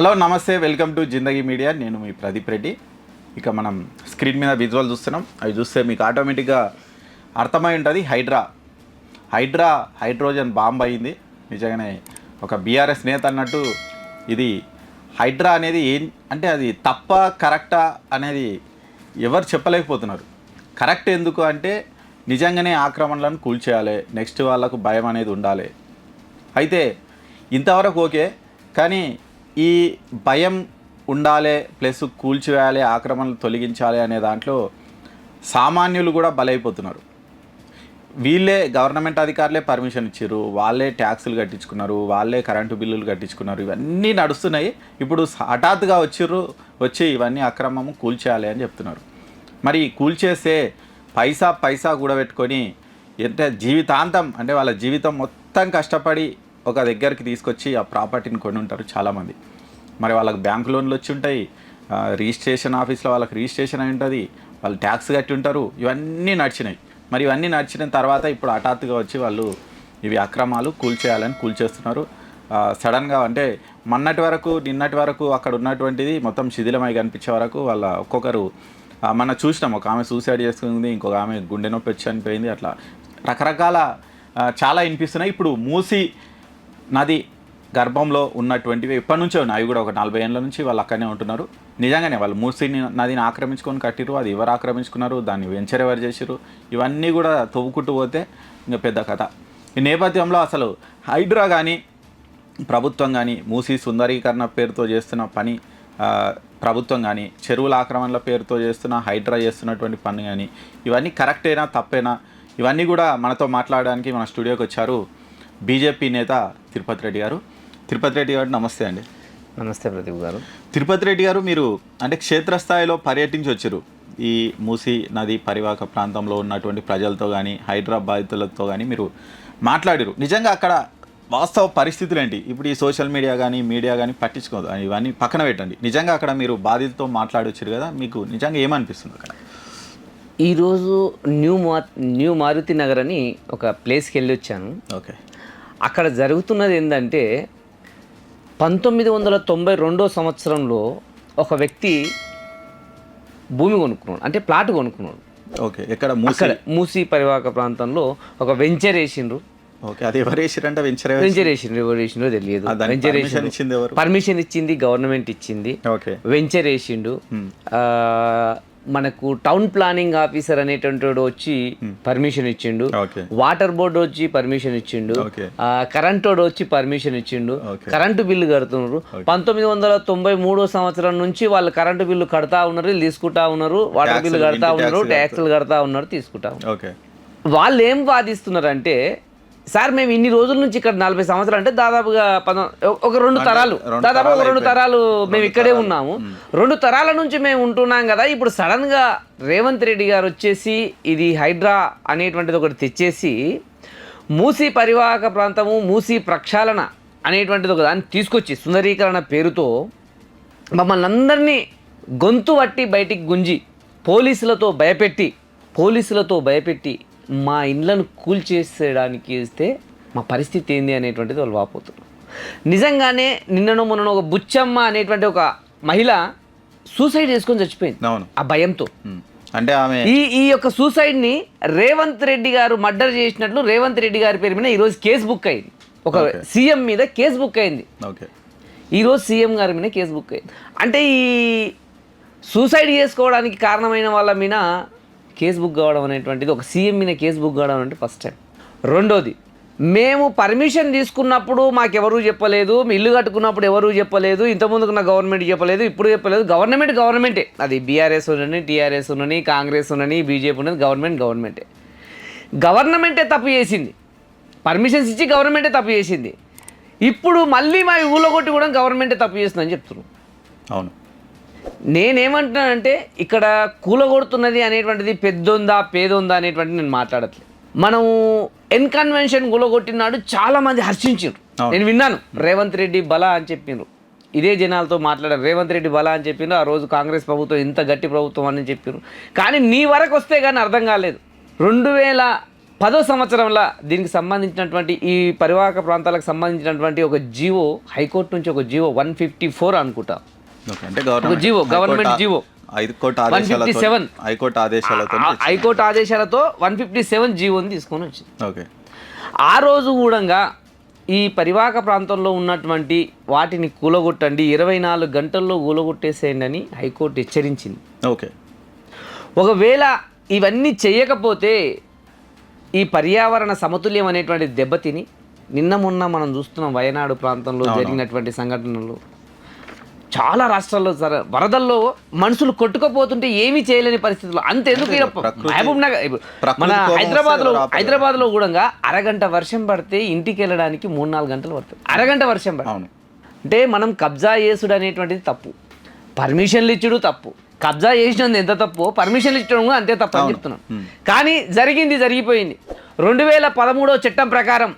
Hello నమస్తే welcome to Zindagi media. నేను మీ ప్రదీప్ రెడ్డి. ఇక మనం స్క్రీన్ మీద విజువల్ చూస్తున్నాం. అవి చూస్తే మీకు ఆటోమేటిక్గా అర్థమై ఉంటుంది. హైడ్రా. హైడ్రా హైడ్రోజన్ బాంబ్ అయింది. నిజంగానే ఒక బీఆర్ఎస్ నేత అన్నట్టు ఇది హైడ్రా అనేది ఏం అంటే అది తప్ప కరెక్టా అనేది ఎవరు చెప్పలేకపోతున్నారు. కరెక్ట్ ఎందుకు అంటే నిజంగానే ఆక్రమణలను కూల్చేయాలి. నెక్స్ట్ వాళ్ళకు భయం అనేది ఉండాలి. అయితే ఇంతవరకు ఓకే. కానీ ఈ భయం ఉండాలి ప్లస్ కూల్చివేయాలి ఆక్రమణలు తొలగించాలి అనే దాంట్లో సామాన్యులు కూడా బలైపోతున్నారు. వీళ్ళే గవర్నమెంట్ అధికారులే పర్మిషన్ ఇచ్చారు వాళ్ళే ట్యాక్సులు కట్టించుకున్నారు వాళ్ళే కరెంటు బిల్లులు కట్టించుకున్నారు ఇవన్నీ నడుస్తున్నాయి. ఇప్పుడు హఠాత్తుగా వచ్చిర్రు వచ్చి ఇవన్నీ అక్రమము కూల్చేయాలి అని చెప్తున్నారు. మరి కూల్చేస్తే పైసా పైసా కూడబెట్టుకొని ఎంత జీవితాంతం అంటే వాళ్ళ జీవితం మొత్తం కష్టపడి ఒక దగ్గరికి తీసుకొచ్చి ఆ ప్రాపర్టీని కొని ఉంటారు చాలామంది. మరి వాళ్ళకి బ్యాంక్ లోన్లు వచ్చి ఉంటాయి రిజిస్ట్రేషన్ ఆఫీస్లో వాళ్ళకి రిజిస్ట్రేషన్ అయి ఉంటుంది వాళ్ళు ట్యాక్స్ కట్టి ఉంటారు ఇవన్నీ నడిచినాయి. మరి ఇవన్నీ నడిచిన తర్వాత ఇప్పుడు హఠాత్తుగా వచ్చి వాళ్ళు ఇవి అక్రమాలు కూల్చేయాలని కూల్చేస్తున్నారు. సడన్గా అంటే మొన్నటి వరకు నిన్నటి వరకు అక్కడ ఉన్నటువంటిది మొత్తం శిథిలమై కనిపించే వరకు వాళ్ళ ఒక్కొక్కరు మనం చూసినాం ఒక ఆమె సూసైడ్ చేసుకుంది ఇంకొక ఆమె గుండె నొప్పి వచ్చి చనిపోయింది అట్లా రకరకాల చాలా వినిపిస్తున్నాయి. ఇప్పుడు మూసి నది గర్భంలో ఉన్నటువంటివి ఎప్పటి నుంచో ఉన్నాయి. అవి కూడా ఒక నలభై ఏళ్ళ నుంచి వాళ్ళు అక్కడనే ఉంటున్నారు. నిజంగానే వాళ్ళు మూసిని నదిని ఆక్రమించుకొని కట్టిరు అది ఎవరు ఆక్రమించుకున్నారు దాన్ని వెంచర్ ఎవరు చేసిరు ఇవన్నీ కూడా తవ్వుకుంటూ పోతే ఇంకా పెద్ద కథ. ఈ నేపథ్యంలో అసలు హైడ్రా కానీ ప్రభుత్వం కానీ మూసి సుందరీకరణ పేరుతో చేస్తున్న పని ప్రభుత్వం కానీ చెరువుల ఆక్రమణల పేరుతో చేస్తున్న హైడ్రా చేస్తున్నటువంటి పని కానీ ఇవన్నీ కరెక్టేనా తప్పేనా ఇవన్నీ కూడా మనతో మాట్లాడడానికి మన స్టూడియోకి వచ్చారు బీజేపీ నేత తిరుపతి రెడ్డి గారు. తిరుపతి రెడ్డి గారు నమస్తే అండి. నమస్తే ప్రదీప్ గారు. తిరుపతి రెడ్డి గారు మీరు అంటే క్షేత్రస్థాయిలో పర్యటించి వచ్చారు. ఈ మూసీ నది పరివాహక ప్రాంతంలో ఉన్నటువంటి ప్రజలతో కానీ హైదరాబాద్లతో కానీ మీరు మాట్లాడారు. నిజంగా అక్కడ వాస్తవ పరిస్థితులు ఏంటి? ఇప్పుడు ఈ సోషల్ మీడియా కానీ మీడియా కానీ పట్టించుకోదు. ఇవన్నీ పక్కన పెట్టండి. నిజంగా అక్కడ మీరు బాధితులతో మాట్లాడొచ్చారు కదా మీకు నిజంగా ఏమనిపిస్తుంది అక్కడ? ఈరోజు న్యూ మా న్యూ మారుతి నగర్ అని ఒక ప్లేస్కి వెళ్ళి వచ్చాను. ఓకే. అక్కడ జరుగుతున్నది ఏంటంటే పంతొమ్మిది వందల తొంభై రెండో సంవత్సరంలో ఒక వ్యక్తి భూమి కొనుక్కున్నాడు అంటే ప్లాట్ కొనుక్కున్నాడు. ఓకే ఎక్కడ? మూసీ? అక్కడ మూసీ పరివాహక ప్రాంతంలో ఒక వెంచర్ వేసిండ్రు. ఓకే అది ఎవరు వేసిరంటే వెంచర్ వెంచర్ వేసిండ్రు ఎవరు వేసిండ్రో తెలియదు. వెంచర్? పర్మిషన్ ఇచ్చింది గవర్నమెంట్ ఇచ్చింది ఓకే. వెంచర్ వేసిండు. మనకు టౌన్ ప్లానింగ్ ఆఫీసర్ అనేటువంటి వాడు వచ్చి పర్మిషన్ ఇచ్చిండు. వాటర్ బోర్డు వచ్చి పర్మిషన్ ఇచ్చిండు. కరెంట్ వాడు వచ్చి పర్మిషన్ ఇచ్చిండు. కరెంటు బిల్లు కడుతున్నారు. పంతొమ్మిది వందల తొంభై మూడో సంవత్సరం నుంచి వాళ్ళు కరెంటు బిల్లు కడతా ఉన్నారు తీసుకుంటా ఉన్నారు వాటర్ బిల్లు కడతా ఉన్నారు ట్యాక్సులు కడతా. ఉన్నారు తీసుకుంటా ఉన్నారు. వాళ్ళు ఏం వాదిస్తున్నారంటే సార్ మేము ఇన్ని రోజుల నుంచి ఇక్కడ నలభై సంవత్సరాలు అంటే దాదాపుగా పద ఒక రెండు తరాలు. దాదాపు ఒక రెండు తరాలు మేము ఇక్కడే ఉన్నాము. రెండు తరాల నుంచి మేము ఉంటున్నాం కదా. ఇప్పుడు సడన్గా రేవంత్ రెడ్డి గారు వచ్చేసి ఇది హైడ్రా అనేటువంటిది ఒకటి తెచ్చేసి మూసీ పరివాహక ప్రాంతము మూసీ ప్రక్షాళన అనేటువంటిది ఒక దాన్ని తీసుకొచ్చి సుందరీకరణ పేరుతో మమ్మల్ని అందరినీ గొంతు పట్టి బయటికి గుంజి పోలీసులతో భయపెట్టి పోలీసులతో భయపెట్టి మా ఇండ్లను కూల్చేసేయడానికి ఇస్తే మా పరిస్థితి ఏంది అనేటువంటిది వాళ్ళు వాపోతున్నారు. నిజంగానే నిన్నను మొన్న ఒక బుచ్చమ్మ అనేటువంటి ఒక మహిళ సూసైడ్ చేసుకొని చచ్చిపోయింది. అవును. ఆ భయంతో. అంటే ఆమె ఈ ఈ యొక్క సూసైడ్ని రేవంత్ రెడ్డి గారు మర్డర్ చేసినట్లు రేవంత్ రెడ్డి గారి పేరు మీద ఈరోజు కేసు బుక్ అయింది. ఒక సీఎం మీద కేసు బుక్ అయింది. ఓకే. ఈరోజు సీఎం గారి మీద కేసు బుక్ అయింది. అంటే ఈ సూసైడ్ చేసుకోవడానికి కారణమైన వాళ్ళ మీద కేసు బుక్ కావడం అనేటువంటిది ఒక సీఎం మీద కేసు బుక్ కావడం అంటే ఫస్ట్ టైం రెండోది మేము పర్మిషన్ తీసుకున్నప్పుడు మాకెవరూ చెప్పలేదు మీ ఇల్లు కట్టుకున్నప్పుడు ఎవరూ చెప్పలేదు ఇంతకుముందుకు నా గవర్నమెంట్ చెప్పలేదు ఇప్పుడు చెప్పలేదు గవర్నమెంట్ గవర్నమెంటే అది బీఆర్ఎస్ ఉన్నని టీఆర్ఎస్ ఉన్నని కాంగ్రెస్ ఉన్నని బీజేపీ ఉన్నది గవర్నమెంట్ గవర్నమెంటే గవర్నమెంటే తప్పు చేసింది. పర్మిషన్స్ ఇచ్చి గవర్నమెంటే తప్పు చేసింది. ఇప్పుడు మళ్ళీ మా ఊళ్ళో కొట్టి కూడా గవర్నమెంటే తప్పు చేస్తుందని చెప్తున్నారు. అవును. నేనేమంటున్నానంటే ఇక్కడ కూలగొడుతున్నది అనేటువంటిది పెద్దొందా పేదొందా అనేటువంటిది నేను మాట్లాడట్లేదు. మనం ఎన్ కన్వెన్షన్ కూలగొట్టినాడు చాలా మంది హర్షించారు. నేను విన్నాను రేవంత్ రెడ్డి బల అని చెప్పిండ్రు ఇదే జనాలతో మాట్లాడారు రేవంత్ రెడ్డి బల అని చెప్పిండ్రు ఆ రోజు కాంగ్రెస్ ప్రభుత్వం ఇంత గట్టి ప్రభుత్వం అని చెప్పిండ్రు కానీ నీ వరకు వస్తే కానీ అర్థం కాలేదు. రెండు వేల పదో సంవత్సరంలో దీనికి సంబంధించినటువంటి ఈ పరివాహక ప్రాంతాలకు సంబంధించినటువంటి ఒక జీవో హైకోర్టు నుంచి ఒక జీవో వన్ ఫిఫ్టీ ఫోర్ అనుకుంటా. అంటే government GO, government GO. High court ఆదేశాలతో 157. హైకోర్టు ఆదేశాలతో ఆ హైకోర్టు ఆదేశాలతో వన్ ఫిఫ్టీ సెవెన్ జీవోని తీసుకొని వచ్చింది. ఓకే. ఆ రోజు కూడా ఈ పరివాహక ప్రాంతంలో ఉన్నటువంటి వాటిని కూలగొట్టండి ఇరవై నాలుగు గంటల్లో కూలగొట్టేసేయండి అని హైకోర్టు హెచ్చరించింది. ఓకే. ఒకవేళ ఇవన్నీ చేయకపోతే ఈ పర్యావరణ సమతుల్యం అనేటువంటి దెబ్బతిని నిన్న మొన్న మనం చూస్తున్నాం వయనాడు ప్రాంతంలో జరిగినటువంటి సంఘటనలు. చాలా రాష్ట్రాల్లో జర వరదల్లో మనుషులు కొట్టుకుపోతుంటే ఏమీ చేయలేని పరిస్థితుల్లో. అంతెందుకు మహబూబ్ నగర్ మన హైదరాబాద్లో. హైదరాబాద్లో కూడా అరగంట వర్షం పడితే ఇంటికి వెళ్ళడానికి మూడు నాలుగు గంటలు పడుతుంది. అరగంట వర్షం పడుతుంది అంటే మనం కబ్జా చేసుడు అనేటువంటిది తప్పు. పర్మిషన్లు ఇచ్చుడు తప్పు. కబ్జా చేసినందు ఎంత తప్పు? పర్మిషన్లు ఇచ్చడం కూడా అంతే తప్పు అని చెప్తున్నాను. కానీ జరిగింది జరిగిపోయింది. రెండు వేల పదమూడో చట్టం ప్రకారం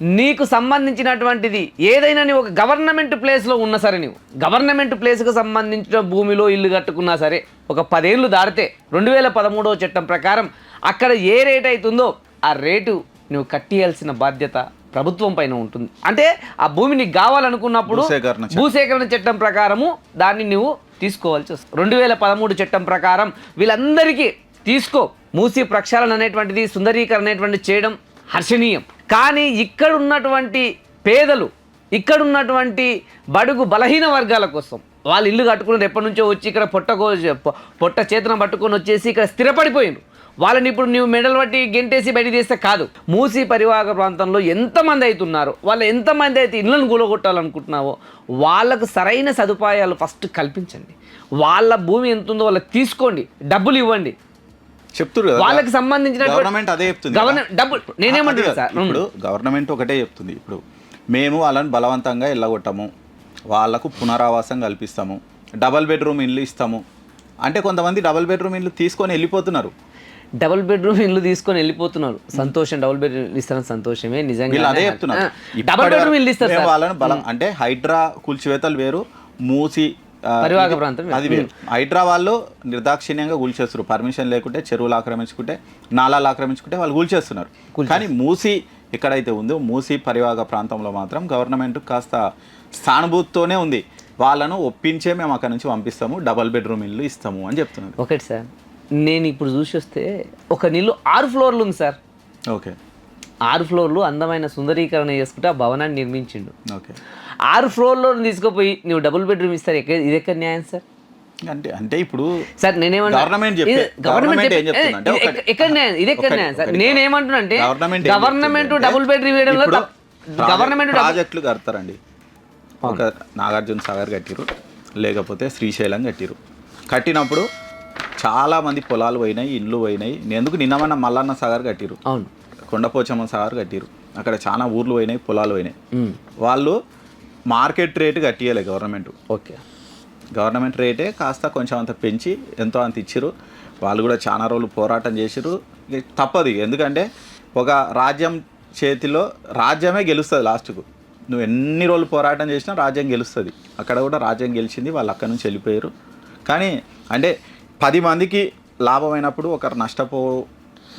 నీకు సంబంధించినటువంటిది ఏదైనా నీవు ఒక గవర్నమెంట్ ప్లేస్లో ఉన్నా సరే నీవు. గవర్నమెంట్ ప్లేస్కి సంబంధించిన భూమిలో ఇల్లు కట్టుకున్నా సరే ఒక పదేళ్ళు దాటితే రెండు వేల పదమూడో చట్టం ప్రకారం అక్కడ ఏ రేట్ అవుతుందో ఆ రేటు నువ్వు కట్టియాల్సిన బాధ్యత ప్రభుత్వం పైన ఉంటుంది. అంటే ఆ భూమి నీకు కావాలనుకున్నప్పుడు. భూసేకరణ చట్టం. ప్రకారము దాన్ని నువ్వు తీసుకోవాల్సి వస్తుంది. రెండు వేల పదమూడు చట్టం ప్రకారం వీళ్ళందరికీ తీసుకో. మూసి ప్రక్షాళన అనేటువంటిది సుందరీకరణ అనేటువంటిది చేయడం హర్షణీయం. కానీ ఇక్కడ ఉన్నటువంటి పేదలు ఇక్కడ ఉన్నటువంటి బడుగు బలహీన వర్గాల కోసం వాళ్ళు ఇల్లు కట్టుకున్నారు ఎప్పటి నుంచో వచ్చి ఇక్కడ పొట్టకో పొట్ట చేతన పట్టుకొని వచ్చేసి ఇక్కడ స్థిరపడిపోయిండ్రు. వాళ్ళని ఇప్పుడు నువ్వు మెడల్ పట్టి గెంటేసి బయట తీస్తే కాదు. మూసి పరివాహక ప్రాంతంలో ఎంతమంది అవుతున్నారు వాళ్ళు ఎంతమంది అయితే ఇళ్ళను కూలగొట్టాలనుకుంటున్నావో వాళ్ళకు సరైన సదుపాయాలు ఫస్ట్ కల్పించండి. వాళ్ళ భూమి ఎంత ఉందో వాళ్ళకి తీసుకోండి డబ్బులు ఇవ్వండి. చెప్తురు కదా. వాళ్ళకి సంబంధించిన గవర్నమెంట్ అదే చెప్తుంది గవర్నమెంట్ డబ్బులు నేనేమంటున్నా అది సార్? ఇప్పుడు గవర్నమెంట్ ఒకటే చెప్తుంది. ఇప్పుడు మేము వాళ్ళని బలవంతంగా వెళ్ళగొట్టము వాళ్ళకు పునరావాసం కల్పిస్తాము. డబల్ బెడ్రూమ్ ఇల్లు ఇస్తాము. అంటే కొంతమంది డబల్ బెడ్రూమ్ ఇల్లు తీసుకొని వెళ్ళిపోతున్నారు. డబుల్ బెడ్రూమ్ ఇల్లు తీసుకొని వెళ్ళిపోతున్నారు. సంతోషం డబుల్ బెడ్రూమ్ ఇస్తారని సంతోషమే నిజంగా అదే చెప్తున్నారు. డబుల్ బెడ్రూమ్ ఇల్లు ఇస్తారు వాళ్ళని బలం అంటే హైడ్రా కూల్చివేతలు వేరు మూసి పరివాహక ప్రాంతం. అది వాళ్ళు నిర్దాక్షిణ్యంగా కూల్చేస్తారు పర్మిషన్ లేకుంటే చెరువులు ఆక్రమించుకుంటే నాలాలు ఆక్రమించుకుంటే వాళ్ళు కూల్చేస్తున్నారు కానీ మూసి ఎక్కడైతే ఉందో మూసి పరివాహక ప్రాంతంలో మాత్రం గవర్నమెంట్ కాస్త సానుభూతితోనే ఉంది. వాళ్ళను ఒప్పించే మేము అక్కడ నుంచి పంపిస్తాము డబల్ బెడ్రూమ్ ఇల్లు ఇస్తాము అని చెప్తున్నారు. ఒకటి సార్ నేను ఇప్పుడు చూసి వస్తే ఒక నీళ్ళు ఆరు ఫ్లోర్లు ఉంది సార్. ఓకే. ఆరు ఫ్లోర్లు అందమైన సుందరీకరణ చేసుకుంటే ఆ భవనాన్ని నిర్మించిండు. ఓకే. ఆరు ఫ్లోర్లో తీసుకుపోయి నువ్వు డబుల్ బెడ్రూమ్ ఇస్తారు ఎక్కడ ఇది ఎక్కడ న్యాయం సార్? అంటే అంటే ఇప్పుడు సార్ ఏం చెప్తుందంటే ఎక్కడ న్యాయం? ఇది ఎక్కడ న్యాయం నేనేమంటున్నా అంటే గవర్నమెంట్ ఏం గవర్నమెంట్ చెప్తుంది డబుల్ బెడ్రూమ్ వేయడంలో గవర్నమెంట్ ప్రాజెక్టులు కడతారండి. ఒక నాగార్జున సాగర్ కట్టిరు లేకపోతే శ్రీశైలం కట్టిరు కట్టినప్పుడు చాలా మంది పొలాలు పోయినాయి ఇండ్లు పోయినాయి. ఎందుకు నిన్నమన్న మల్లన్న సాగర్ కట్టిరు అవును. కొండపోచమ్మ సాగర్ కట్టిరు అక్కడ చాలా ఊర్లు పోయినాయి పొలాలు పోయినాయి. వాళ్ళు మార్కెట్ రేటు కట్టియలే గవర్నమెంట్. ఓకే. గవర్నమెంట్ రేటే కాస్త కొంచెం అంత పెంచి ఎంతో అంత ఇచ్చిరు వాళ్ళు కూడా చాలా రోజులు పోరాటం చేసిరు తప్పదు. ఎందుకంటే ఒక రాజ్యం చేతిలో రాజ్యమే గెలుస్తుంది లాస్ట్కు. నువ్వు ఎన్ని రోజులు పోరాటం చేసినా రాజ్యం గెలుస్తుంది. అక్కడ కూడా రాజ్యం గెలిచింది వాళ్ళు అక్కడ నుంచి వెళ్ళిపోయారు. కానీ అంటే పది మందికి లాభమైనప్పుడు ఒకరు నష్టపో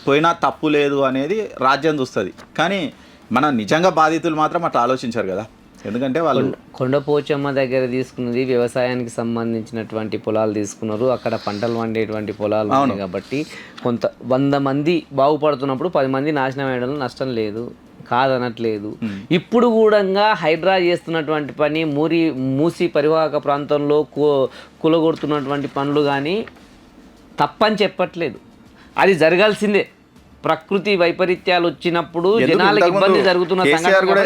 పోయినా తప్పు లేదు అనేది రాజ్యం చూస్తుంది. కానీ మన నిజంగా బాధితులు మాత్రం అట్లా ఆలోచించారు కదా. ఎందుకంటే వాళ్ళు కొండపోచమ్మ దగ్గర తీసుకున్నది వ్యవసాయానికి సంబంధించినటువంటి పొలాలు తీసుకున్నారు. అక్కడ పంటలు వండేటువంటి పొలాలు ఉన్నాయి కాబట్టి కొంత వంద మంది బాగుపడుతున్నప్పుడు పది మంది నాశనం అయ్యడంలో నష్టం లేదు. కాదనట్లేదు. ఇప్పుడు కూడా హైడ్రా చేస్తున్నటువంటి పని మూరి మూసి పరివాహక ప్రాంతంలో కూలగొడుతున్నటువంటి పనులు కానీ తప్పని చెప్పట్లేదు. అది జరగాల్సిందే. ప్రకృతి వైపరీత్యాలు వచ్చినప్పుడు జనాలకు ఇబ్బంది జరుగుతున్న కేసీఆర్ కూడా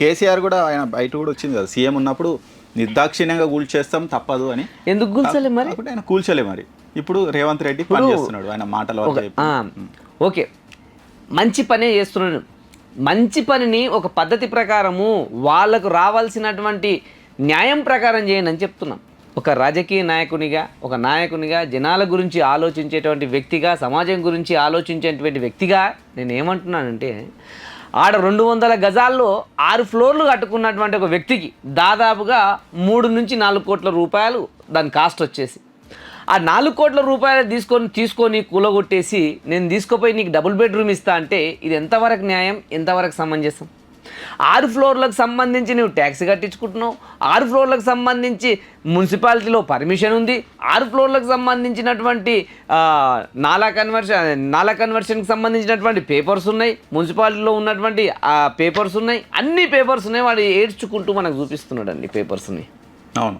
కేసీఆర్ కూడా ఆయన బయట కూడా వచ్చింది కదా సీఎం ఉన్నప్పుడు నిర్దాక్షిణ్యంగా కూల్చేస్తాం తప్పదు అని. ఎందుకు గుల్చలే మరి? ఆయన కూల్చలే మరి. ఇప్పుడు రేవంత్ రెడ్డి పని చేస్తున్నాడు ఆయన మాటల ఓకే. మంచి పనే చేస్తున్నాను మంచి పనిని ఒక పద్ధతి ప్రకారము వాళ్ళకు రావాల్సినటువంటి న్యాయం ప్రకారం చేయండి అని చెప్తున్నాం. ఒక రాజకీయ నాయకునిగా ఒక నాయకునిగా జనాల గురించి ఆలోచించేటువంటి వ్యక్తిగా సమాజం గురించి ఆలోచించేటువంటి వ్యక్తిగా నేను ఏమంటున్నానంటే ఆడ రెండు వందల గజాల్లో ఆరు ఫ్లోర్లు కట్టుకున్నటువంటి ఒక వ్యక్తికి దాదాపుగా మూడు నుంచి నాలుగు కోట్ల రూపాయలు దాని కాస్ట్ వచ్చేసి. ఆ నాలుగు కోట్ల రూపాయలు తీసుకొని తీసుకొని కూలగొట్టేసి నేను తీసుకుపోయి నీకు డబుల్ బెడ్రూమ్ ఇస్తా అంటే ఇది ఎంతవరకు న్యాయం ఎంతవరకు సమంజసం? ఆరు ఫ్లోర్లకు సంబంధించి నువ్వు ట్యాక్స్ కట్టించుకుంటున్నావు ఆరు ఫ్లోర్లకు సంబంధించి మున్సిపాలిటీలో పర్మిషన్ ఉంది ఆరు ఫ్లోర్లకు సంబంధించినటువంటి నాలా కన్వర్షన్ నాలా కన్వర్షన్కి సంబంధించినటువంటి పేపర్స్ ఉన్నాయి మున్సిపాలిటీలో ఉన్నటువంటి పేపర్స్ ఉన్నాయి అన్ని పేపర్స్ ఉన్నాయి వాడు ఏడ్చుకుంటూ మనకు చూపిస్తున్నాడు అండి పేపర్స్ని. అవును.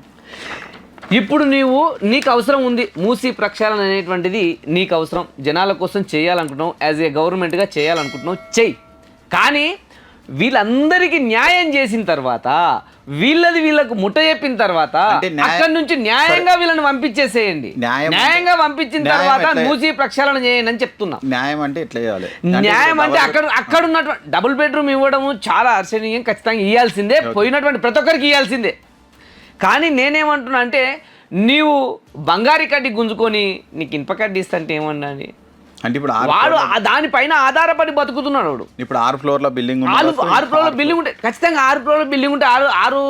ఇప్పుడు నీవు నీకు అవసరం ఉంది మూసి ప్రక్షాళన అనేటువంటిది నీకు అవసరం జనాల కోసం చేయాలనుకుంటున్నావు యాజ్ ఏ గవర్నమెంట్గా చేయాలనుకుంటున్నావు చెయ్యి. కానీ వీళ్ళందరికీ న్యాయం చేసిన తర్వాత వీళ్ళది వీళ్ళకు ముట్ట చెప్పిన తర్వాత అంటే అక్కడి నుంచి న్యాయంగా వీళ్ళని పంపించేసేయండి. న్యాయం అంటే- న్యాయంగా పంపించిన తర్వాత మూసి ప్రక్షాళన చేయండి అని చెప్తున్నా. న్యాయం అంటే ఎట్లా చేయాలి? న్యాయం అంటే అక్కడ అక్కడ ఉన్నటువంటి డబుల్ బెడ్రూమ్ ఇవ్వడం చాలా అర్చనీయం ఖచ్చితంగా ఇవ్వాల్సిందే పోయినటువంటి ప్రతి ఒక్కరికి ఇవ్వాల్సిందే కానీ నేనేమంటున్నా అంటే నీవు బంగారి కడ్డి గుంజుకొని నీకు ఇనుప కడ్డి ఇస్తంటే ఏమన్నా అని? అంటే ఇప్పుడు వాడు దానిపైన ఆధారపడి బతుకుతున్నాడు వాడు. ఇప్పుడు ఆరు ఫ్లోర్ల బిల్డింగ్ ఆరు ఆరు ఫ్లోర్ల బిల్డింగ్ ఉంటే ఖచ్చితంగా ఆరు ఫ్లోర్ల బిల్డింగ్ ఉంటే ఆరు ఆరు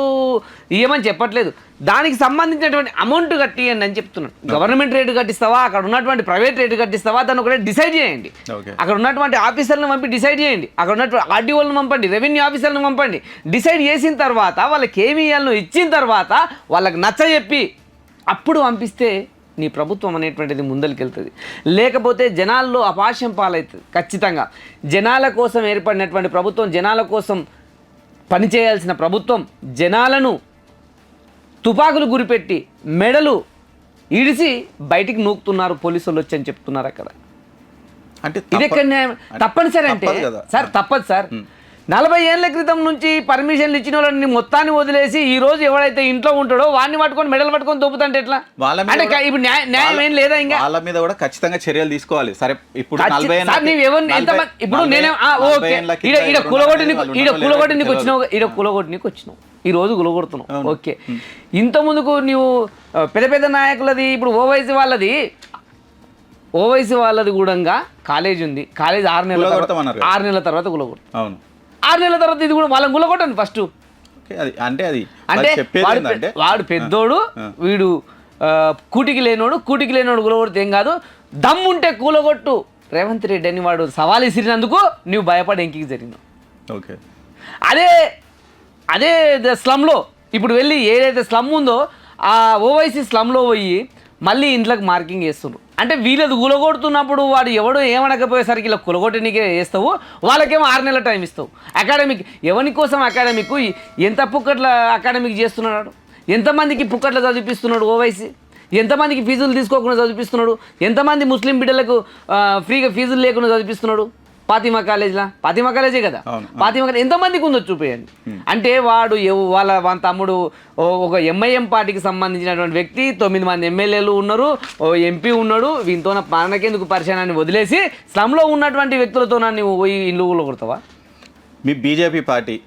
ఇవ్వమని చెప్పట్లేదు. దానికి సంబంధించినటువంటి అమౌంట్ కట్టియండి అని చెప్తున్నాను గవర్నమెంట్ రేటు కట్టిస్తావా? అక్కడ ఉన్నటువంటి ప్రైవేట్ రేటు కట్టిస్తావా? దాన్ని ఒకటే డిసైడ్ చేయండి. అక్కడ ఉన్నటువంటి ఆఫీసర్లను పంపి డిసైడ్ చేయండి. అక్కడ ఉన్నటువంటి ఆర్డీఓలను పంపండి రెవెన్యూ ఆఫీసర్లను పంపండి. డిసైడ్ చేసిన తర్వాత వాళ్ళకి ఏమి ఇవ్వాలనో ఇచ్చిన తర్వాత వాళ్ళకి నచ్చ చెప్పి అప్పుడు పంపిస్తే నీ ప్రభుత్వం అనేటువంటిది ముందరికెళ్తుంది. లేకపోతే జనాల్లో అపాశం పాలవుతుంది ఖచ్చితంగా. జనాల కోసం ఏర్పడినటువంటి ప్రభుత్వం జనాల కోసం పనిచేయాల్సిన ప్రభుత్వం జనాలను తుపాకులు గురిపెట్టి మెడలు ఇడిసి బయటికి నూకుతున్నారు పోలీసులు వచ్చి అని చెప్తున్నారు అక్కడ. అంటే ఇది ఎక్కడ న్యాయం? తప్పనిసరి అంటే. సార్ తప్పదు సార్. నలభై ఏళ్ళ క్రితం నుంచి పర్మిషన్లు ఇచ్చిన వాళ్ళని మొత్తాన్ని వదిలేసి ఈ రోజు ఎవడైతే ఇంట్లో ఉంటాడో వాడిని పట్టుకొని మెడలు పట్టుకొని దొబ్బుతంటే ఎట్లా? వాళ్ళ అంటే ఇప్పుడు న్యాయ- ఏం లేదా ఇంకా? వాళ్ళ మీద కూడా ఖచ్చితంగా చర్యలు తీసుకోవాలి. సరే ఇప్పుడు ఇప్పుడు నేనే ఓకే. ఈడ కులగొట్టి నీకు ఈడ కులగొట్టి నీకు వచ్చినావు ఈడ కులగొట్టి నీకు వచ్చినావు ఈ రోజు కులగొడుతున్నావు. ఓకే. ఇంత ముందుకు నీవు ఆ, పెద్ద పెద్ద నాయకులది ఇప్పుడు ఓవైసీ వాళ్ళది ఓవైసీ వాళ్ళది కూడా కాలేజ్ ఉంది. కాలేజ్ ఆరు నెలల. ఆరు నెలల తర్వాత కులగొడు అవును. ఆరు నెలల తర్వాత ఇది కూడా వాళ్ళని కులగొట్టండి ఫస్ట్ అంటే అది అంటే వాడు పెద్దోడు వీడు కూటికి లేనోడు కూటికి లేనోడు కూలగొడితే ఏం కాదు దమ్ముంటే కూలగొట్టు. రేవంత్ రెడ్డి అని వాడు సవాల్ ఇసిరినందుకు నువ్వు భయపడి ఎంకికి జరిగినావు. ఓకే. అదే అదే స్లమ్లో ఇప్పుడు వెళ్ళి ఏదైతే స్లమ్ ఉందో ఆ ఓవైసీ స్లమ్లో పోయి మళ్ళీ ఇంట్లోకి మార్కింగ్ చేస్తున్నారు అంటే వీళ్ళది గులగొడుతున్నప్పుడు వాడు ఎవడు ఏమనకపోయేసరికి ఇలా కులగొట్టి నీకే వేస్తావు వాళ్ళకేమో ఆరు నెలల టైం ఇస్తావు. అకాడమిక్ ఎవరి కోసం అకాడమిక్? ఎంత పుక్కట్ల అకాడమిక్ చేస్తున్నాడు? ఎంతమందికి పుక్కట్ల చదివిపిస్తున్నాడు ఓవైసీ? ఎంతమందికి ఫీజులు తీసుకోకుండా చదివిస్తున్నాడు ఎంతమంది ముస్లిం బిడ్డలకు ఫ్రీగా ఫీజులు లేకుండా చదివిస్తున్నాడు పాతిమా కాలేజ్లా? పాతిమా కాలేజే కదా. పాతిమా కాలేజ్ ఎంతమందికి ఉందో చూపేయండి. అంటే వాడు వాళ్ళ వాళ్ళ తమ్ముడు ఒక ఎంఐఎం పార్టీకి సంబంధించినటువంటి వ్యక్తి తొమ్మిది మంది ఎమ్మెల్యేలు ఉన్నారు ఓ ఎంపీ ఉన్నాడు వీనితో మనకెందుకు పరిచయాన్ని వదిలేసి స్లమ్లో ఉన్నటువంటి వ్యక్తులతో నువ్వు పోయి ఇల్లు కొడతావా? మీ బీజేపీ పార్టీ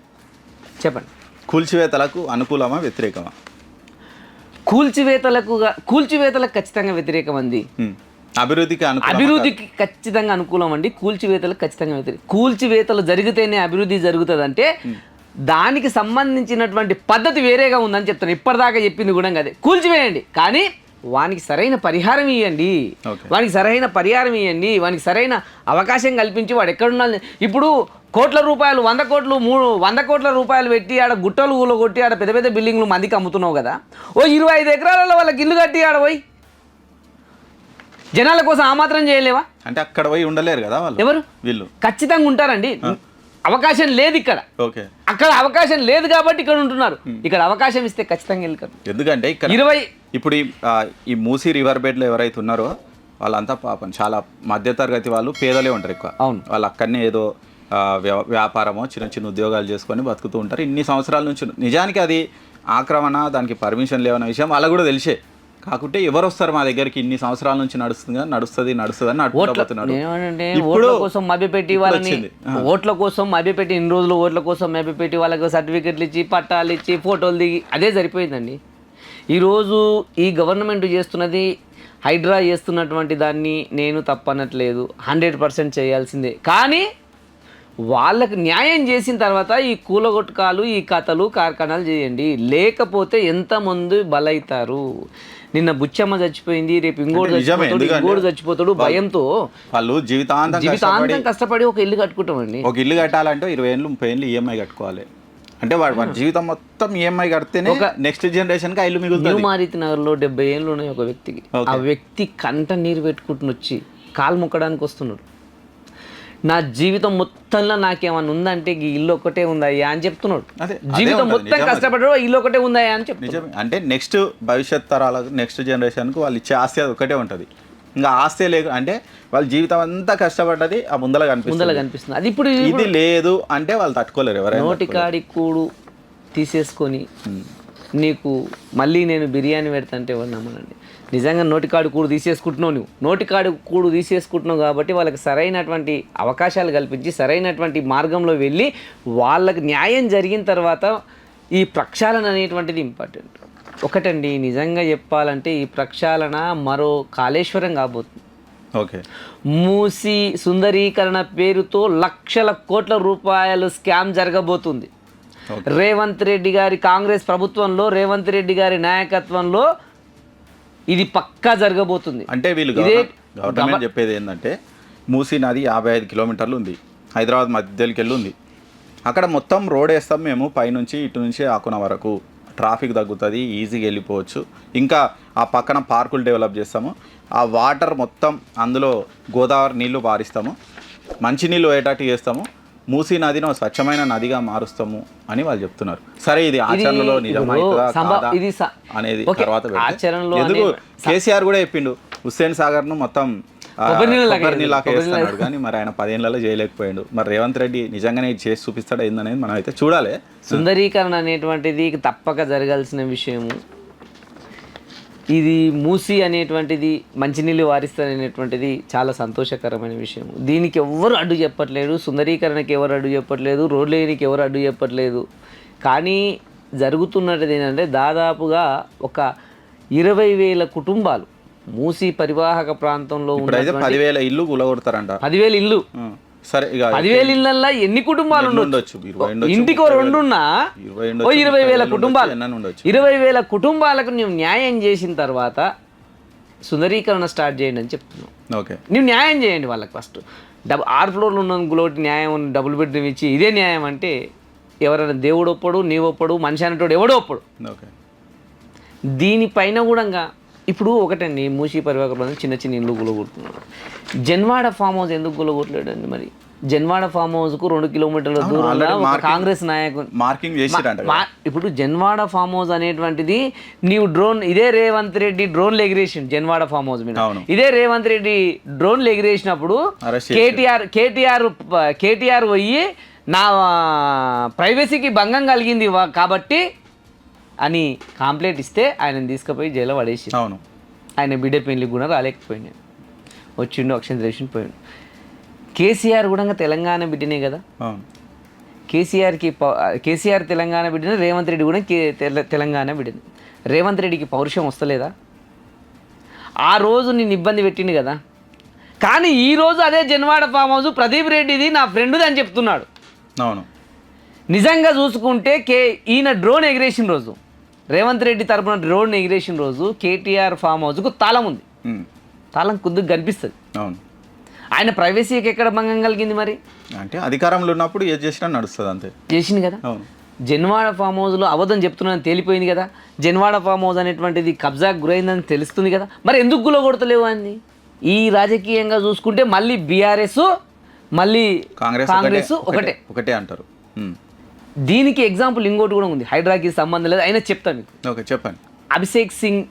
చెప్పండి. కూల్చివేతలకు అనుకూలమా వ్యతిరేకమా? కూల్చివేతలకు కూల్చివేతలకు ఖచ్చితంగా వ్యతిరేకం అంది. అభివృద్ధికి అభివృద్ధికి ఖచ్చితంగా అనుకూలం అండి కూల్చివేతలకు ఖచ్చితంగా వ్యతిరేకం కూల్చివేతలు జరిగితేనే అభివృద్ధి జరుగుతుంది అంటే దానికి సంబంధించినటువంటి పద్ధతి వేరేగా ఉందని చెప్తాను ఇప్పటిదాకా చెప్పింది కూడా అదే కూల్చివేయండి. కానీ వానికి సరైన పరిహారం ఇవ్వండి. వానికి సరైన పరిహారం ఇవ్వండి వానికి సరైన అవకాశం కల్పించి వాడు ఎక్కడున్నా ఇప్పుడు కోట్ల రూపాయలు వంద కోట్లు మూడు వంద కోట్ల రూపాయలు పెట్టి ఆడ గుట్టలు ఊలో కొట్టి ఆడ పెద్ద పెద్ద బిల్డింగ్లు మందికి అమ్ముతున్నావు కదా. ఓ ఇరవై ఐదు ఎకరాలలో వాళ్ళకి ఇల్లు కట్టి ఆడ పోయి జనాల కోసం ఆ మాత్రం చేయలేవా? అంటే అక్కడ పోయి ఉండలేరు కదా వాళ్ళు? ఎవరు? వీళ్ళు. ఖచ్చితంగా ఉంటారండి. అవకాశం లేదు ఇక్కడ. ఓకే. అక్కడ అవకాశం లేదు కాబట్టి ఇక్కడ ఉంటున్నారు. ఇక్కడ అవకాశం ఇస్తే ఖచ్చితంగా వెళ్ళారు ఎందుకంటే ఇక్కడ ఇరవై ఇప్పుడు ఈ మూసీ రివర్ బెడ్లో ఎవరైతే ఉన్నారో వాళ్ళంతా పాపం చాలా మధ్యతరగతి వాళ్ళు పేదలే ఉంటారు ఎక్కువ. అవును. వాళ్ళు అక్కడనే ఏదో వ్యాపారమో చిన్న చిన్న ఉద్యోగాలు చేసుకొని బతుకుతూ ఉంటారు. ఇన్ని సంవత్సరాల నుంచి. నిజానికి అది ఆక్రమణ దానికి పర్మిషన్ లేవన్న విషయం వాళ్ళకు కూడా తెలిసే. కాకుంటే ఎవరు వస్తారు మా దగ్గరికి? ఇన్ని సంవత్సరాల నుంచి నడుస్తుంది నడుస్తుంది నడుస్తుంది అని ఓట్ల కోసం మభ్యపెట్టి వాళ్ళని. ఓట్ల కోసం మభ్యపెట్టి ఇన్ని రోజులు ఓట్ల కోసం మభ్యపెట్టి వాళ్ళకి సర్టిఫికెట్లు ఇచ్చి పట్టాలు ఇచ్చి ఫోటోలు దిగి అదే సరిపోయిందండి. ఈరోజు ఈ గవర్నమెంట్ చేస్తున్నది హైడ్రా చేస్తున్నటువంటి దాన్ని నేను తప్పనట్లేదు. హండ్రెడ్ పర్సెంట్ చేయాల్సిందే. కానీ వాళ్ళకి న్యాయం చేసిన తర్వాత ఈ కూలగొట్టకాలు ఈ కథలు కార్ఖానాలు చేయండి. లేకపోతే ఎంతమంది బలవుతారు నిన్న బుచ్చమ్మ చచ్చిపోయింది రేపు ఇంకోటి చచ్చిపోతాడు ఇంకోటి చచ్చిపోతాడు భయంతో. వాళ్ళు జీవితాంతం కష్టపడి జీవితాంతం కష్టపడి ఒక ఇల్లు కట్టుకుంటామండి. ఒక ఇల్లు కట్టాలంటే ఇరవై ఏళ్ళు ముప్పై ఏళ్ళు ఈఎంఐ కట్టుకోవాలి. అంటే వాడు వాడి జీవితం మొత్తం ఈఎంఐ కడితేనే నెక్స్ట్ జనరేషన్కి ఇల్లు మిగులుతుంది. మారుతి నగర్లో డెబ్బై ఏళ్ళు ఉన్నాయి ఒక వ్యక్తికి. ఆ వ్యక్తి కంట నీరు పెట్టుకుంటుని వచ్చి కాలు మొక్కడానికి వస్తున్నాడు. నా జీవితం మొత్తంలో నాకేమన్నా ఉందంటే ఈ ఇల్లు ఒకటే ఉందయ్యా అని చెప్తున్నాడు. జీవితం మొత్తం. కష్టపడ్డాడు ఇల్లు ఒకటే ఉందయ్యా అని చెప్తున్నాడు. అంటే నెక్స్ట్ భవిష్యత్ తరాలకు నెక్స్ట్ జనరేషన్కు వాళ్ళు ఇచ్చే ఆస్తి అది ఒకటే ఉంటుంది. ఇంకా ఆస్తి లేదు అంటే వాళ్ళ జీవితం అంతా కష్టపడ్డది ఆ ముందల ముందల కనిపిస్తుంది. కనిపిస్తుంది అది ఇప్పుడు ఇది లేదు అంటే వాళ్ళు తట్టుకోలేరు ఎవరైనా నోటికాడి కూడు తీసేసుకొని నీకు మళ్ళీ నేను బిర్యానీ పెడతాంటే ఎవరు నమ్మనండి నిజంగా నోటికాడు కూడు తీసేసుకుంటున్నావు నువ్వు. నోటికాడు కూడు తీసేసుకుంటున్నావు కాబట్టి వాళ్ళకి సరైనటువంటి అవకాశాలు కల్పించి సరైనటువంటి మార్గంలో వెళ్ళి వాళ్ళకి న్యాయం జరిగిన తర్వాత ఈ ప్రక్షాళన అనేటువంటిది ఇంపార్టెంట్. ఒకటండి నిజంగా చెప్పాలంటే ఈ ప్రక్షాళన మరో కాళేశ్వరం కాబోతుంది. ఓకే. మూసి సుందరీకరణ పేరుతో లక్షల కోట్ల రూపాయలు స్కామ్ జరగబోతుంది. రేవంత్ రెడ్డి గారి కాంగ్రెస్ ప్రభుత్వంలో రేవంత్ రెడ్డి గారి నాయకత్వంలో ఇది పక్కా జరగబోతుంది. అంటే వీళ్ళు ఇదే- గవర్న- గవర్నమెంట్ చెప్పేది ఏంటంటే మూసీ నది యాభై ఐదు కిలోమీటర్లు ఉంది. హైదరాబాద్ మధ్యలోకి వెళ్ళి ఉంది. అక్కడ మొత్తం రోడ్ వేస్తాం మేము పైనుంచి ఇటు నుంచి ఆకున వరకు. ట్రాఫిక్ తగ్గుతుంది ఈజీగా వెళ్ళిపోవచ్చు. ఇంకా ఆ పక్కన పార్కులు డెవలప్ చేస్తాము. ఆ వాటర్ మొత్తం అందులో గోదావరి నీళ్ళు పారిస్తాము. మంచి నీళ్ళు పోయేటట్టు చేస్తాము. మూసీ నదిని ఒక స్వచ్ఛమైన నదిగా మారుస్తాము అని వాళ్ళు చెప్తున్నారు. సరే ఇది ఆచరణలో ఇది అనేది తర్వాత ఎందుకు? కేసీఆర్ కూడా చెప్పిండు హుస్సేన్ సాగర్ను మొత్తం వేస్తున్నాడు కానీ మరి ఆయన పదేళ్ళలో చేయలేకపోయాడు. మరి రేవంత్ రెడ్డి నిజంగానే ఇది చేసి చూపిస్తాడా ఏందనేది మనం అయితే చూడాలి. సుందరీకరణ అనేటువంటిది తప్పక జరగాల్సిన విషయము. ఇది మూసి అనేటువంటిది మంచినీళ్ళు వారిస్తారనేటువంటిది చాలా సంతోషకరమైన విషయం. దీనికి ఎవరు అడ్డు చెప్పట్లేదు సుందరీకరణకి ఎవరు అడ్డు చెప్పట్లేదు రోడ్లు వేయడానికి ఎవరు అడ్డు చెప్పట్లేదు. కానీ జరుగుతున్నది ఏంటంటే దాదాపుగా ఒక ఇరవై వేల కుటుంబాలు మూసి పరివాహక ప్రాంతంలో ఉన్న పదివేల ఇల్లు గులగొడతారంట పదివేల ఇల్లు. సరే ఇక పదివేల ఇళ్ళల్లో ఎన్ని కుటుంబాలు ఉండొచ్చు? ఇంటికి రెండున్నా ఓ ఇరవై వేల కుటుంబాలు. ఇరవై వేల కుటుంబాలకు నువ్వు న్యాయం చేసిన తర్వాత సుందరీకరణ స్టార్ట్ చేయండి అని చెప్తున్నావు. ఓకే. నువ్వు న్యాయం చేయండి వాళ్ళకి ఫస్ట్. డబ్ ఆరు ఫ్లోర్లు ఉన్న గులోటి న్యాయం డబుల్ బెడ్రూమ్ ఇచ్చి ఇదే న్యాయం అంటే ఎవరైనా దేవుడు ఒప్పడు నీ ఒప్పడు మనిషి అనేటోడు ఎవడో ఒప్పడు. ఓకే. దీనిపైన కూడా ఇప్పుడు ఒకటండి మూసి పరివాహక ప్రాంతం చిన్న చిన్న ఇల్లు గులగొడుతున్నాడు జన్వాడ ఫామ్ హౌస్ ఎందుకు గులగొట్టలేడండి మరి జన్వాడ ఫామ్ హౌస్కు రెండు కిలోమీటర్ల దూరంలో already ఒక marking- కాంగ్రెస్ నాయకుడు మార్కింగ్ ఇప్పుడు జన్వాడ ఫామ్ హౌస్ అనేటువంటిది నీవు డ్రోన్ ఇదే రేవంత్ రెడ్డి డ్రోన్లు ఎగిరేసిండు జన్వాడ ఫామ్ హౌస్ మీద. ఇదే రేవంత్ రెడ్డి డ్రోన్లు ఎగిరేసినప్పుడు. కేటీఆర్ కేటీఆర్ కేటీఆర్ పోయి నా ప్రైవసీకి భంగం కలిగింది కాబట్టి అని కాంప్లైంట్ ఇస్తే ఆయన తీసుకుపోయి జైల్లో పడేసి అవును. ఆయన బిడ్డ పెళ్ళికి కూడా రాలేకపోయింది వచ్చిండు అక్షం చేసి పోయిండు. కేసీఆర్ కూడా తెలంగాణ బిడ్డనే కదా. అవును. కేసీఆర్కి ప- కేసీఆర్ తెలంగాణ బిడ్డని రేవంత్ రెడ్డి కూడా తెలంగాణ బిడ్డని. రేవంత్ రెడ్డికి పౌరుషం వస్తలేదా? ఆ రోజు నేను ఇబ్బంది పెట్టిండు కదా. కానీ ఈ రోజు అదే జన్వాడ ఫామ్ హౌస్ ప్రదీప్ రెడ్డిది నా ఫ్రెండ్ది అని చెప్తున్నాడు. అవును. నిజంగా చూసుకుంటే కే ఈయన డ్రోన్ ఎగిరేసిన రోజు రేవంత్ రెడ్డి తరపున డ్రోన్ ఎగిరేసిన రోజు కేటీఆర్ ఫామ్ హౌస్కు తాళం ఉంది. తాళం కొద్దిగా కనిపిస్తుంది. అవును. ఆయన ప్రైవసీకి ఎక్కడ భంగం కలిగింది మరి? అంటే అధికారంలో ఉన్నప్పుడు ఏది చేసినా నడుస్తుంది అంతే. చేసింది కదా? అవును. జన్వాడ ఫామ్ హౌస్లో అబద్ధం చెప్తున్నానని తేలిపోయింది కదా? జన్వాడ ఫామ్ హౌస్ అనేటువంటిది కబ్జాకు గురైందని తెలుస్తుంది కదా? మరి ఎందుకు గులగొడతలేవు అంది ఈ రాజకీయంగా చూసుకుంటే మళ్ళీ బీఆర్ఎస్ మళ్ళీ కాంగ్రెస్ కాంగ్రెస్ ఒకటే. ఒకటే అంటారు. దీనికి ఎగ్జాంపుల్ ఇంకోటి కూడా ఉంది. హైడ్రాకి సంబంధం లేదు అయినా చెప్తాను మీకు. ఓకే చెప్పండి. అభిషేక్ సింగ్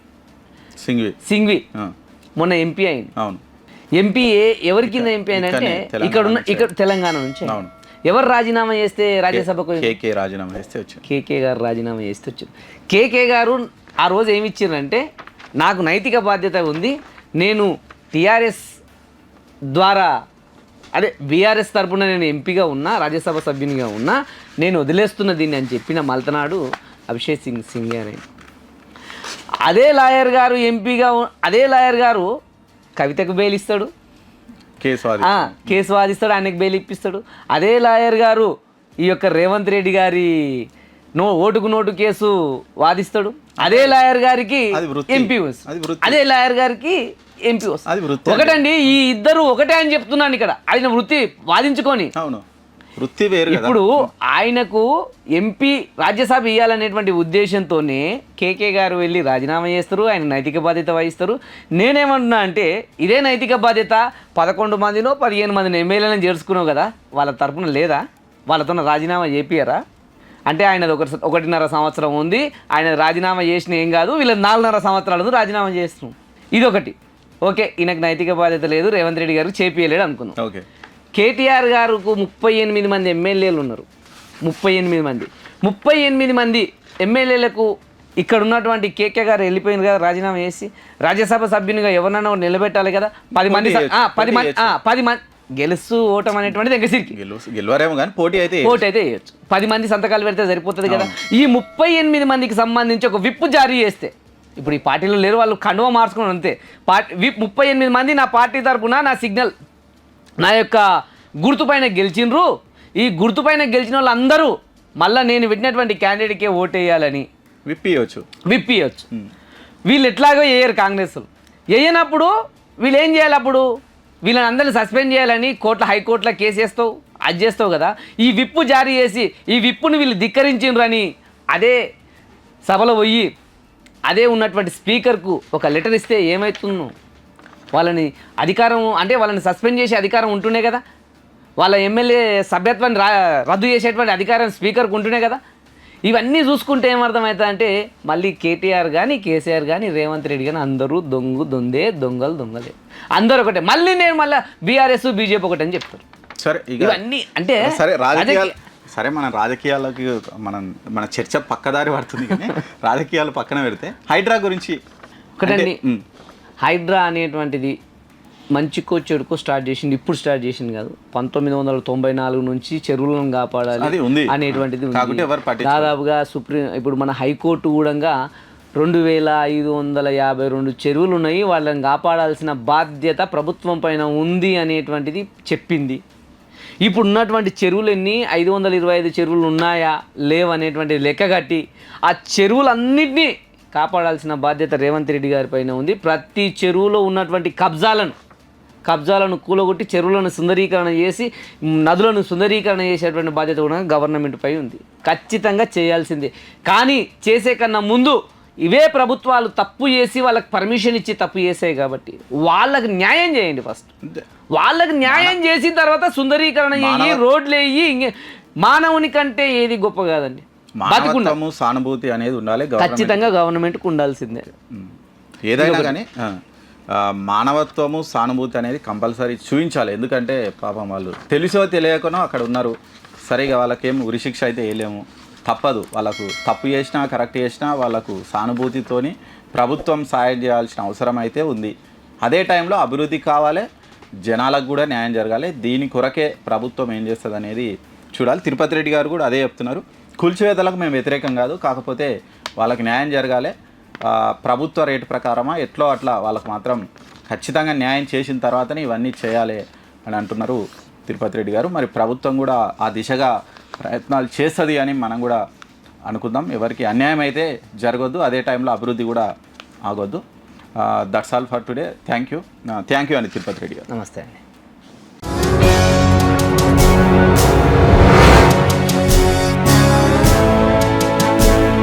సింగ్వి. సింఘ్వి ఆ, మొన్న ఎంపీ అయింది. అవును. ఎంపీ ఎవరి కింద ఎంపీ ఇక్కడనే, తెలంగాణ ఇక్కడ ఉన్న. ఇక్కడ తెలంగాణ నుంచి. ఎవరు రాజీనామా చేస్తే రాజ్యసభకు కేకే రాజీనామా చేస్తే వచ్చింది. కేకే గారు రాజీనామా చేస్తూ వచ్చారు కేకే గారు ఆ రోజు ఏమి ఇచ్చారంటే నాకు నైతిక బాధ్యత ఉంది నేను టీఆర్ఎస్ ద్వారా అదే బీఆర్ఎస్ తరపున నేను ఎంపీగా ఉన్నా రాజ్యసభ సభ్యునిగా ఉన్నా నేను వదిలేస్తున్న దీన్ని అని చెప్పిన మల్తనాడు అభిషేక్ సింగ్ సింగ్ గారు అదే లాయర్ గారు ఎంపీగా అదే లాయర్ గారు కవితకు బెయిల్ ఇస్తాడు కేసు వాదిస్తాడు ఆయనకు బెయిల్ ఇప్పిస్తాడు అదే లాయర్ గారు ఈ యొక్క రేవంత్ రెడ్డి గారి నో ఓటుకు నోటు కేసు వాదిస్తాడు. అదే లాయర్ గారికి. ఎంపీ. అదే లాయర్ గారికి ఎంపీ వస్తుంది? ఒకటండి ఈ ఇద్దరు ఒకటే అని చెప్తున్నాను ఇక్కడ. ఆయన వృత్తి వాదించుకొని. అవును. వృత్తి వేరు ఇప్పుడు ఆయనకు ఎంపీ రాజ్యసభ ఇవ్వాలనేటువంటి ఉద్దేశంతోనే కేకే గారు వెళ్ళి రాజీనామా చేస్తారు ఆయన నైతిక బాధ్యత వహిస్తారు. నేనేమంటున్నా అంటే ఇదే నైతిక బాధ్యత పదకొండు మందినో పదిహేను మందిని ఎమ్మెల్యేలను చేర్చుకున్నావు కదా వాళ్ళ తరపున లేదా? వాళ్ళతో రాజీనామా చేపియరా అంటే ఆయనది ఒక ఒకటిన్నర సంవత్సరం ఉంది ఆయన రాజీనామా చేసిన ఏం కాదు వీళ్ళ నాలుగున్నర సంవత్సరాలు రాజీనామా చేస్తున్నాం ఇదొకటి. ఓకే ఈయనకు నైతిక బాధ్యత లేదు రేవంత్ రెడ్డి గారు చేపియలేడు అనుకున్నాం ఓకే. కేటీఆర్ గారుకు ముప్పై ఎనిమిది మంది ఎమ్మెల్యేలు ఉన్నారు. ముప్పై ఎనిమిది మంది. ముప్పై ఎనిమిది మంది ఎమ్మెల్యేలకు ఇక్కడ ఉన్నటువంటి కేకే గారు వెళ్ళిపోయింది కదా రాజీనామా చేసి రాజ్యసభ సభ్యునిగా ఎవరినైనా నిలబెట్టాలి కదా పది మంది పోటీ పది మంది ఆ, పది మంది. గెలుస్తూ ఓటం అనేటువంటిది ఎంగసిరికి గెలు గెలవరేమో కానీ పోటీ అయితే ఓటు అయితే వేయచ్చు పది మంది సంతకాలు పెడితే సరిపోతుంది కదా. ఈ ముప్పై ఎనిమిది మందికి సంబంధించి ఒక విప్ జారీ చేస్తే ఇప్పుడు ఈ పార్టీలో లేరు వాళ్ళు కండువ మార్చుకుని అంతే. పార్టీ విప్ ముప్పై ఎనిమిది మంది నా పార్టీ తరపున నా సిగ్నల్ నా యొక్క గుర్తుపైన గెలిచినరు ఈ గుర్తుపైన గెలిచిన వాళ్ళందరూ మళ్ళీ నేను పెట్టినటువంటి క్యాండిడేట్కే ఓటేయాలని విప్పియవచ్చు విప్పియచ్చు. వీళ్ళు ఎట్లాగో వేయరు కాంగ్రెస్ వేయనప్పుడు వీళ్ళు ఏం చేయాలి అప్పుడు? వీళ్ళని అందరిని సస్పెండ్ చేయాలని కోర్టుల హైకోర్టులో కేసు వేస్తావు అది చేస్తావు కదా. ఈ విప్పు జారీ చేసి ఈ విప్పుని వీళ్ళు ధిక్కరించిండ్రని అదే సభలో పోయి అదే ఉన్నటువంటి స్పీకర్కు ఒక లెటర్ ఇస్తే ఏమవుతుందో వాళ్ళని అధికారం అంటే వాళ్ళని సస్పెండ్ చేసే అధికారం ఉంటుండే కదా? వాళ్ళ ఎమ్మెల్యే సభ్యత్వాన్ని రా రద్దు చేసేటువంటి అధికారం స్పీకర్కి ఉంటుండే కదా? ఇవన్నీ చూసుకుంటే ఏమర్థమవుతుంది అంటే మళ్ళీ కేటీఆర్ కానీ కేసీఆర్ కానీ రేవంత్ రెడ్డి కానీ అందరూ దొంగ దొందే దొంగలు దొంగలే. అందరూ ఒకటే. మళ్ళీ నేను మళ్ళీ బీఆర్ఎస్ బీజేపీ ఒకటి అని చెప్తారు. సరే ఇవన్నీ అంటే సరే రాజకీయాలు రాజకీయ- సరే మన రాజకీయాలకి మనం మన చర్చ పక్కదారి పడుతుంది కానీ రాజకీయాలు పక్కన పెడితే హైడ్రా గురించి ఒకటండి. హైడ్రా అనేటువంటిది మంచికో చెడుకో స్టార్ట్ చేసింది ఇప్పుడు స్టార్ట్ చేసింది కాదు. పంతొమ్మిది వందల తొంభై నాలుగు నుంచి చెరువులను కాపాడాలి. అనేటువంటిది. దాదాపుగా సుప్రీం ఇప్పుడు మన హైకోర్టు కూడా రెండు వేల ఐదు వందల యాభై రెండు చెరువులు ఉన్నాయి. వాళ్ళని కాపాడాల్సిన బాధ్యత ప్రభుత్వం పైన ఉంది అనేటువంటిది చెప్పింది. ఇప్పుడు ఉన్నటువంటి చెరువులన్నీ? ఐదు వందల ఇరవై ఐదు చెరువులు ఉన్నాయా లేవనేటువంటి లెక్క కట్టి ఆ చెరువులన్నింటినీ కాపాడాల్సిన బాధ్యత రేవంత్ రెడ్డి గారి పైన ఉంది. ప్రతి చెరువులో ఉన్నటువంటి కబ్జాలను కబ్జాలను కూలగొట్టి చెరువులను సుందరీకరణ చేసి నదులను సుందరీకరణ చేసేటువంటి బాధ్యత కూడా గవర్నమెంట్ పై ఉంది. ఖచ్చితంగా చేయాల్సిందే. కానీ చేసే కన్నా ముందు ఇవే ప్రభుత్వాలు తప్పు చేసి వాళ్ళకి పర్మిషన్ ఇచ్చి తప్పు చేసాయి కాబట్టి వాళ్ళకి న్యాయం చేయండి ఫస్ట్. అంతే. వాళ్ళకి న్యాయం చేసిన తర్వాత సుందరీకరణ చేయి రోడ్లు వేయి మానవుని కంటే ఏది గొప్ప కాదండి? బతికుండా మానవత్వము సానుభూతి అనేది ఉండాలి గవర్నమెంట్ ఖచ్చితంగా గవర్నమెంట్కి ఉండాల్సిందే. ఏదైనా కానీ మానవత్వము సానుభూతి అనేది కంపల్సరీ చూపించాలి. ఎందుకంటే పాపం వాళ్ళు తెలిసో తెలియకనో అక్కడ ఉన్నారు. సరిగా వాళ్ళకేం ఉరిశిక్ష అయితే వేయలేము. తప్పదు. వాళ్ళకు తప్పు చేసినా కరెక్ట్ చేసినా వాళ్ళకు సానుభూతితోని ప్రభుత్వం సాయం చేయాల్సిన అవసరం అయితే ఉంది. అదే టైంలో అభివృద్ధి కావాలి జనాలకు కూడా న్యాయం జరగాలి. దీని కొరకే ప్రభుత్వం ఏం చేస్తుంది అనేది చూడాలి. తిరుపతి రెడ్డి గారు కూడా అదే చెప్తున్నారు. కూల్చివేతలకు మేము వ్యతిరేకం కాదు. కాకపోతే వాళ్ళకి న్యాయం జరగాలి. ప్రభుత్వ రేటు ప్రకారమా ఎట్లో అట్లా వాళ్ళకి మాత్రం ఖచ్చితంగా న్యాయం చేసిన తర్వాతనే ఇవన్నీ చేయాలి అని అంటున్నారు తిరుపతి రెడ్డి గారు. మరి ప్రభుత్వం కూడా ఆ దిశగా ప్రయత్నాలు చేస్తుంది అని మనం కూడా అనుకుందాం. ఎవరికి అన్యాయం అయితే జరగొద్దు. అదే టైంలో అభివృద్ధి కూడా ఆగొద్దు. That's all for today. Thank you. Thank you అని తిరుపతి రెడ్డి గారు. నమస్తే అండి.